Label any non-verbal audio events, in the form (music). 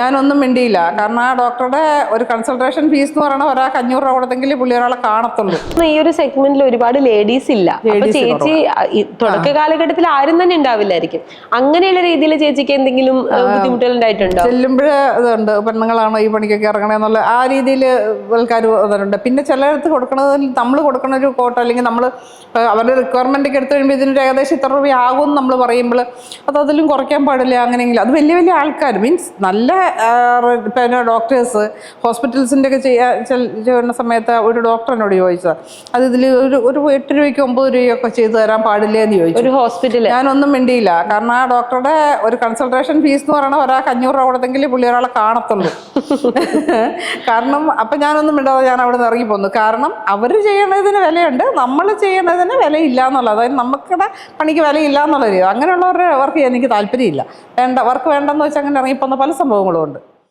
ഞാനൊന്നും മിണ്ടിയില്ല. കാരണം ആ ഡോക്ടറുടെ ഒരു കൺസൾട്ടേഷൻ ഫീസ് എന്ന് പറയുന്നത് ഒരാൾക്ക് അഞ്ഞൂറ് രൂപ കൊടുത്തെങ്കിൽ പുള്ളി ഒരാളെ കാണത്തുള്ളൂ. ഈ ഒരു സെഗ്മെന്റിൽ ഒരുപാട് ലേഡീസ് ഇല്ല. ചേച്ചി തുടക്ക കാലഘട്ടത്തിൽ ആരും തന്നെ ഉണ്ടാവില്ലായിരിക്കും. അങ്ങനെയുള്ള രീതിയിൽ ചേച്ചിക്ക് എന്തെങ്കിലും ബുദ്ധിമുട്ടുകൾ ഉണ്ടായിട്ടുണ്ടോ ചെല്ലുമ്പോഴേ ഇതുണ്ട്. പെണ്ണുങ്ങളാണോ ഈ പണിക്കൊക്കെ ഇറങ്ങണെന്നുള്ള ആ രീതിയിൽ ആൾക്കാർ അതുണ്ട് പിന്നെ ചിലയിടത്ത് കൊടുക്കുന്നത് നമ്മൾ കൊടുക്കുന്ന ഒരു കോട്ട അല്ലെങ്കിൽ നമ്മൾ അവരുടെ റിക്വയർമെന്റ് ഒക്കെ എടുത്തു കഴിയുമ്പോൾ ഇതിനൊരു ഏകദേശം ഇത്ര രൂപ ആകും നമ്മൾ പറയുമ്പോൾ അത് അതിലും കുറയ്ക്കാൻ പാടില്ല അങ്ങനെയെങ്കിലും അത് വലിയ വലിയ ആൾക്കാർ മീൻസ് നല്ല പിന്നെ ഡോക്ടേഴ്സ് ഹോസ്പിറ്റൽസിന്റെ ഒക്കെ ചെയ്യാ ചെയ്യുന്ന സമയത്ത് ഒരു ഡോക്ടർ എന്നോട് ചോദിച്ചത്. അത് ഇതിൽ ഒരു ഒരു എട്ട് രൂപയ്ക്ക് ഒമ്പത് രൂപയൊക്കെ ചെയ്തു തരാൻ പാടില്ലേ എന്ന് ചോദിച്ചു. ഒരു ഹോസ്പിറ്റൽ ഞാനൊന്നും മിണ്ടിയില്ല. കാരണം ആ ഡോക്ടറുടെ ഒരു കൺസൾട്ടേഷൻ ഫീസ് എന്ന് പറയണ ഒരാൾക്ക് അഞ്ഞൂറ് രൂപ കൊടുത്തെങ്കിൽ പുള്ളി ഒരാളെ കാണത്തുള്ളൂ. (laughs) കാരണം അപ്പം ഞാനൊന്നും മിണ്ടാതെ ഞാൻ അവിടെ നിന്ന് ഇറങ്ങി പോന്നു. കാരണം അവർ ചെയ്യണതിന് വിലയുണ്ട് നമ്മൾ ചെയ്യണതിന് വിലയില്ല എന്നുള്ളത്. അതായത് നമുക്കിടെ പണിക്ക് വിലയില്ല എന്നുള്ള രീതി അങ്ങനെയുള്ളവരുടെ വർക്ക് എനിക്ക് താല്പര്യമില്ല. വേണ്ട വർക്ക് വേണ്ടെന്ന് വെച്ചാൽ അങ്ങനെ ഇറങ്ങിപ്പോന്ന പല സംഭവങ്ങളും. ഉണ്ട്